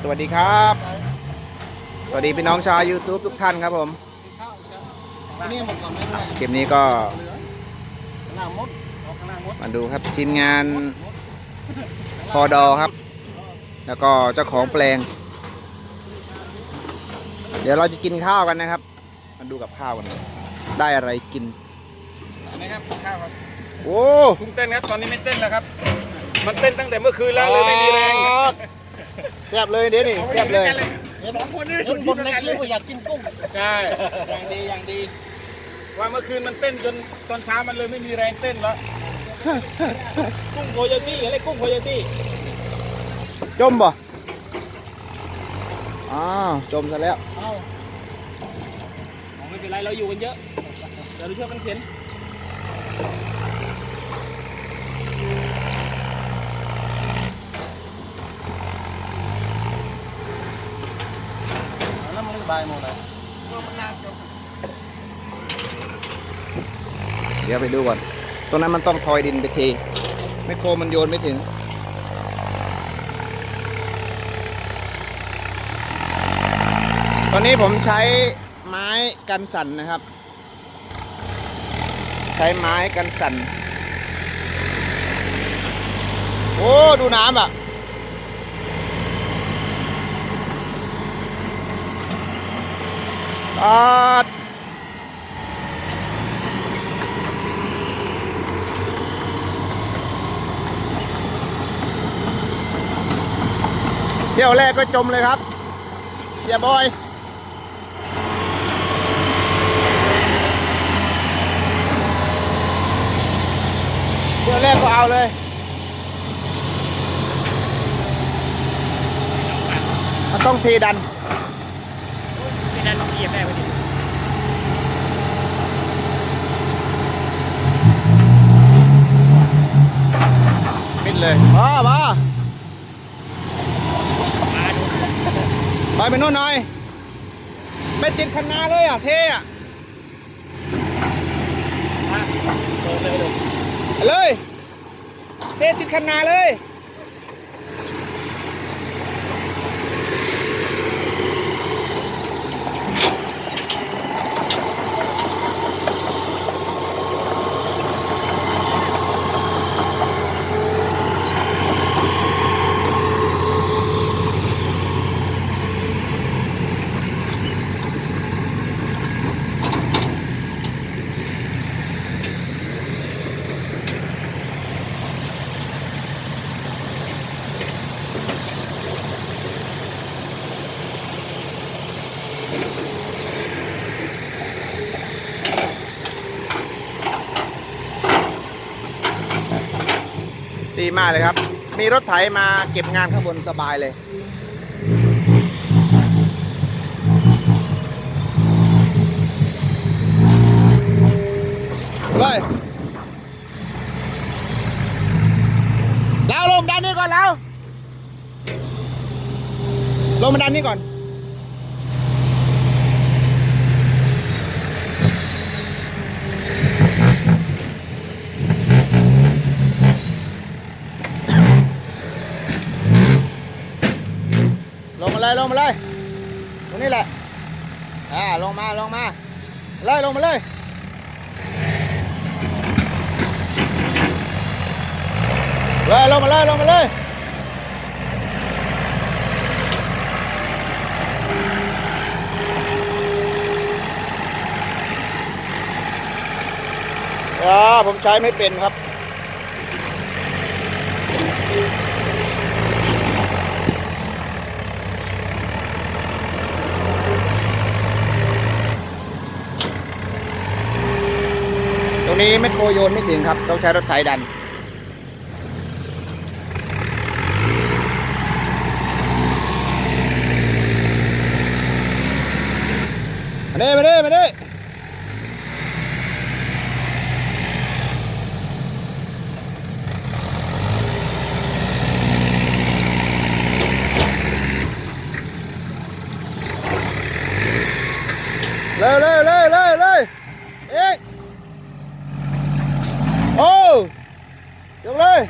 สวัสดีครับ สวัสดีพี่น้องชาว YouTube ทุกท่านครับผมนี่หมดก่อนไม่ได้คลิปนี้ก็ข้างล่างมดเอาข้างล่างมดมาดูครับทีมงานพอดอครับ แล้วก็เจ้าของแปลง เดี๋ยวเราจะกินข้าวกันนะครับ มาดูกับข้าวกันได้อะไรกินอันนี้ครับข้าวครับโอ้พุ่งเต้นครับตอนนี้ไม่เต้นแล้วครับ มันเต้นตั้งแต่เมื่อคืนแล้วเลยไม่มีแรง แซ่บเลยเดี๋ยวนี่แซ่บเลยสองคนนี่เห็นบนในคลิปว่าอยากกินกุ้งใช่อย่างดีอย่างดี ว่าเมื่อคืนมันเต้นจนตอนเช้ามันเลยไม่มีแรงเต้นแล้วกุ้งโคโยตี้อะไรกุ้งโคโยตี้จมบ่อ้าวจมซะแล้วเอ้าไม่เป็นไรเราอยู่กันเยอะเดี๋ยวเราช่วยกันเข็น เดี๋ยวไปดูก่อน ตรงนั้นมันต้องทอยดินไปทีไมโครมันโยนไม่ถึง ตอนนี้ผมใช้ไม้กันสั่นนะครับ ใช้ไม้กันสั่น โอ้ ดูน้ำอะ อาดเที่ยวแรกก็จมเลยครับ อย่าบอยเที่ยวแรกก็เอาเลยมันต้องเทดัน ไม่ได้ต้องเหยียบได้พอดีปิดเลย มา มาไปไปโน่นหน่อยไม่ติดคันนาเลยอะ เท่อะเลย เท่ติดคันนาเลย ดีมากเลยครับ มีรถไถมาเก็บงานข้างบนสบายเลย เลยแล้วลงด้านนี้ก่อนแล้วลงมาด้านนี้ก่อน เลยลงมาเลยตรงนี้แหละอ่าลงมาลงมาเลยลงมาเลยเลยลงมาเลยลงมาเลยอ่าผมใช้ไม่เป็นครับ รงนี้แมคโครโยนไม่ถึงครับ ต้องใช้รถไถดัน มาดิมาดิมาดิเร็วเร็วเร็วเร็วเร็วเอ๊ะโอ้ยกเลย ดัน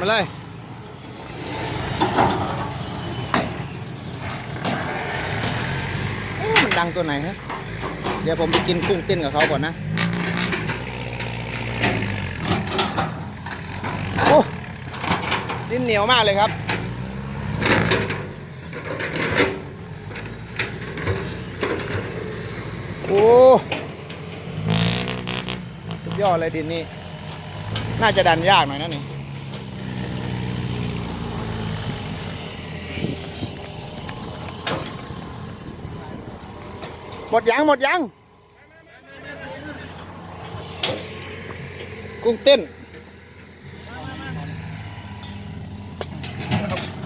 มาเลย มันดังตัวไหนฮะ เดี๋ยวผมไปกินกุ้งเต้นกับเขาก่อนนะ โอ้ดินเหนียวมากเลยครับโอ้สุดยอดเลยดินนี่ น่าจะดันยากหน่อยนะนี่ หมดยังหมดยัง กุ้งเต้น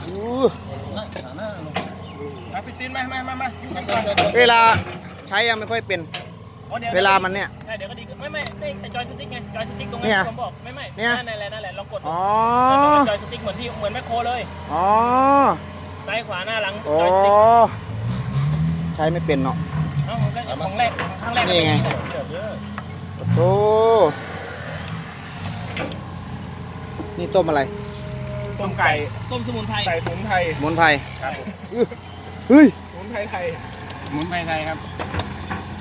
อู้หาหน้าลงมาพี่ตินมามามามาอยู่กันก่อนเดินเวลาใช้ยังไม่ค่อยเป็น เวลามันเนี่ยใช่เดี๋ยวก็ดีขึ้นไม่ไม่ไม่ไอจอยสติ๊กไงจอยสติ๊กตรงเนี่นี้ยที่ผมบอกไม่ไม่เนี่ยนั่นแหละนั่นแหละลองกดอ๋อมันเป็นจอยสติ๊กเหมือนที่เหมือนแมคโครเลยอ๋อซ้ายขวาหน้าหลังโอ้จอยสติ๊กใช้ไม่เป็นเนาะเอ้ามันก็ ของแรกครั้งแรกนี่ไงโอ้นี่ต้มอะไร ต้มไก่ ต้มสมุนไพรไก่สมุนไพรหมุนไพรครับเฮ้ยสมุนไพรไทยสมุนไพรไทยครับ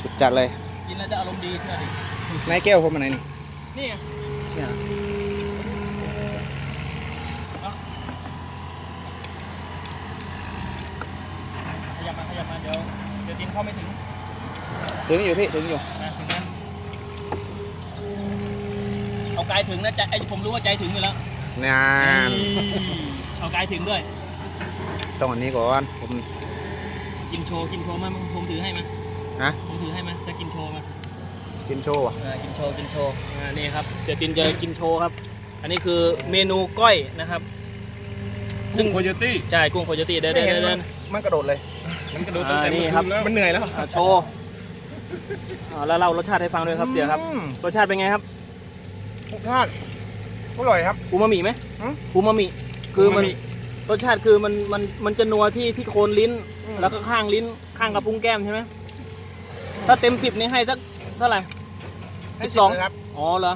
สุดจัดเลย กินแล้วจะอารมณ์ดีขึ้นดินายแก้วผมมาไหนนี่ นี่เนี่ยขยับมาขยับมาเดี๋ยวเดี๋ยวกินเข้าไม่ถึง ถึงอยู่พี่ถึงอยู่ นะถึงนั้นเอากายถึงนะใจไอผมรู้ว่าใจถึงอยู่แล้วนานเอากายถึงด้วย ต้องอันนี้ก่อนผม กินโชว์กินโชว์มาผมถือให้มาฮะ ผมถือให้มาจะกินโชว์มา กินโชว์อะอ่ากินโชว์กินโชว์อ่านี่ครับ เสียตินจะกินโชว์ครับ อันนี้คือเมนูก้อยนะครับ ซึ่งโคโยตี้ใช่กุ้งโคโยตี้เดินเดินเดินเดินมันกระโดดเลย มันกระโดดตั้งแต่อ่านี่เมื่อครับคืนแล้ว มันเหนื่อยแล้ว อ่าโชว์ อ่าแล้วเล่ารสชาติให้ฟังด้วยครับเสียครับ อืมรสชาติเป็นไงครับ รสชาติอร่อยครับ อูมามิไหมหืมอูมามิ คือมันอูมามิรสชาติคือมันมันมันจะนัวที่ที่โคนลิ้น อืมแล้วก็ข้างลิ้น ข้างกระพุ้งแก้มใช่ไหม ถ้าเต็มสิบนี่ให้สักเท่าไหร่สิบสองให้เลยครับ อ๋อเหรอ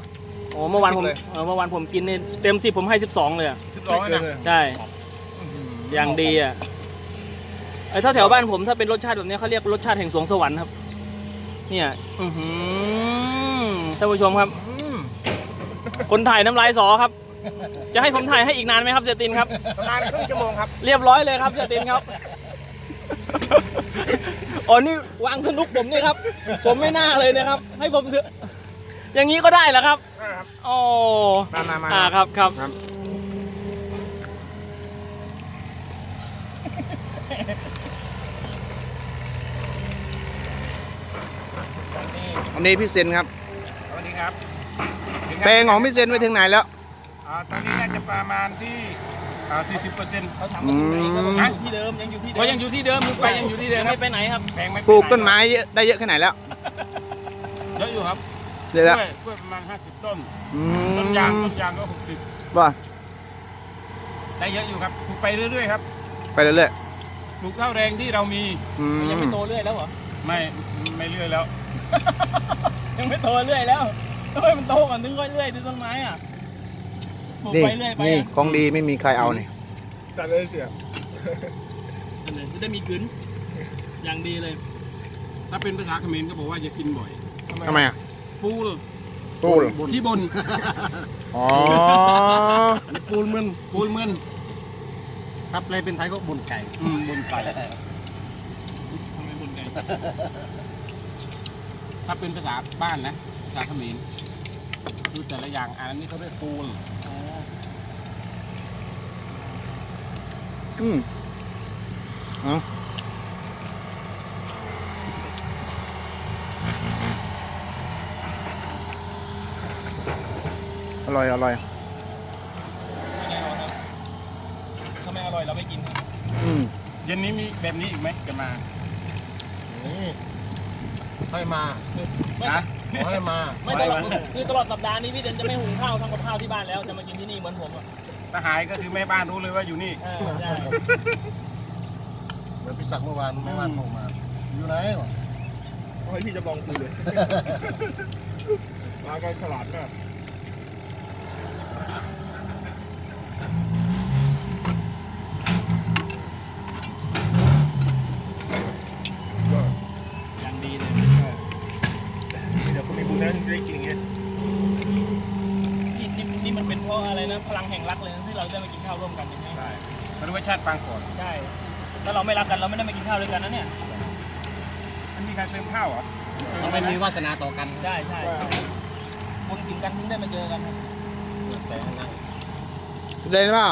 อ๋อเมื่อวานผมสิบเลย เออเมื่อวานผมกินนี่เต็มสิบผมให้สิบสองเลยอะสิบสองนะใช่ อย่างดีอะไอ้ถ้าแถวบ้านผมถ้าเป็นรสชาติแบบนี้เขาเรียกรสชาติแห่งสวงสวรรค์ครับ เนี่ยอือหือท่านผู้ชมครับอืมคนถ่ายน้ำลายสอครับ จะให้ผมถ่ายให้อีกนานไหมครับเสียตินครับ ประมาณครึ่งชั่วโมงครับ เรียบร้อยเลยครับเสียตินครับ อ๋อนี่วางสนุกผมนี่ครับ ผมไม่น่าเลยนะครับ ให้ผมเถอะอย่างนี้ก็ได้เหรอครับอ๋อมามามาอ่าครับครับ ครับ อันนี้พี่เซนครับ สวัสดีครับเพลงของพี่เซนไปถึงไหนแล้ว อ่าตอนนี้น่าจะประมาณที่อ่า40เปอร์เซ็นต์เขาถามว่าอยู่ไหนก็บอกว่าอยู่ที่เดิมยังอยู่ที่เดิมก็ยังอยู่ที่เดิมไปยังอยู่ที่เดิมยังครัไม่บไปไหนครับแพงไม่ปลูกต้นไม้เยอะได้เยอะแค่ไหนแล้วเยอะอยู่ครับเยอะกแล้วล้วยกล้วยประมาณ 50 ต้น อืต้นยางมต้นยางก็ ว่า60 ได้เยอะอยู่ครับปลูกไปเรื่อยๆครับไปเรื่อยปลูกเท่าแรงที่เรามีๆอืม ยังไม่โตเรื่อยแล้วเหรอไม่ไม่เรื่อยแล้ว ยังไม่โตเรื่อยแล้วทำไมมันโตก่อนถึงค่อยเรื่อยดูต้นไม้อะปลูกนี่ไปเรื่อยไปนี่อะของดีไม่มีใครเอาเนี่ยจัดเลยเสียนั่นเลยจะได้มีกลืนอย่างดีเลย ถ้าเป็นภาษาเขมรก็บอกว่าอย่ากินบ่อย ทำไมอะปูลตู้เหรอที่บน อ๋อปูนมันปูลเมือนครับเลยเป็นไทยก็บนไก่อืมบนไก่ทำไมบนไก่ ถ้าเป็นภาษาบ้านนะ ภาษาเขมรคือแต่ละอย่างอันนี้เขาเรียกปูลอืมเอาอร่อย อร่อยไม่แน่นอนครับถ้าไม่อร่อยเราไม่กินครับอืม เย็นนี้มีแบบนี้อีกไหมจะมานี่ ให้มาไม่นะ ขอให้มา ไม่ตลอดคือตลอดสัปดาห์นี้พี่เจนจะไม่หุงข้าวทำกับข้าวที่บ้านแล้วจะมากินที่นี่เหมือนผมอะถ้าหายก็คือแม่บ้านรู้เลยว่าอยู่นี่ เออใช่เหมือนพี่ศักดิ์เมื่อวานแม่บ้านโทรมา อยู่ไหนวะให้พี่จะมองกูเลย มากันฉลาดมาก อะไรนะ พลังแห่งรักเลยนะที่เราได้มากินข้าวร่วมกันอย่างนี้ยใช่มันรู้ว่าชาติปางก่อนใช่ถ้าเราไม่รักกันเราไม่ได้มากินข้าวด้วยกันนะเนี่ยมันมีใครเติมข้าวเหรอเราไม่มีวาสนาต่อกันใช่ใช่คนกินกันถึงได้มาเจอกันครับแต่นั่งเลยว่า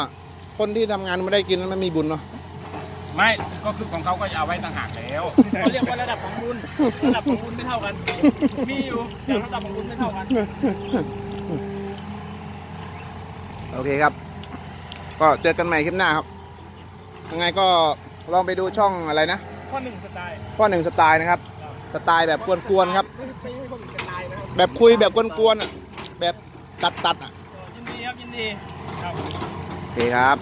คนที่ทำงานไม่ได้กินมันมีบุญเนาะไม่ก็คือของเขาก็จะเอาไว้ต่างหากแล้วเขาเรียกว่าระดับของบุญระดับของบุญไม่เท่ากัน มีอยู่แต่ระดับของบุญไม่เท่ากัน โอเคครับ ก็เจอกันใหม่คลิปหน้าครับ ยังไงก็ลองไปดูช่องอะไรนะ ข้อหนึ่งสไตล์พ่อหนึ่งสไตล์นะครับ สไตล์แบบกวนๆครับแบบคุยแบบกวนๆอะแบบตัดๆอะยินดีครับ ยินดีครับ โอเคครับ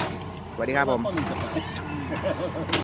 สวัสดีครับผมต้นกระต่าย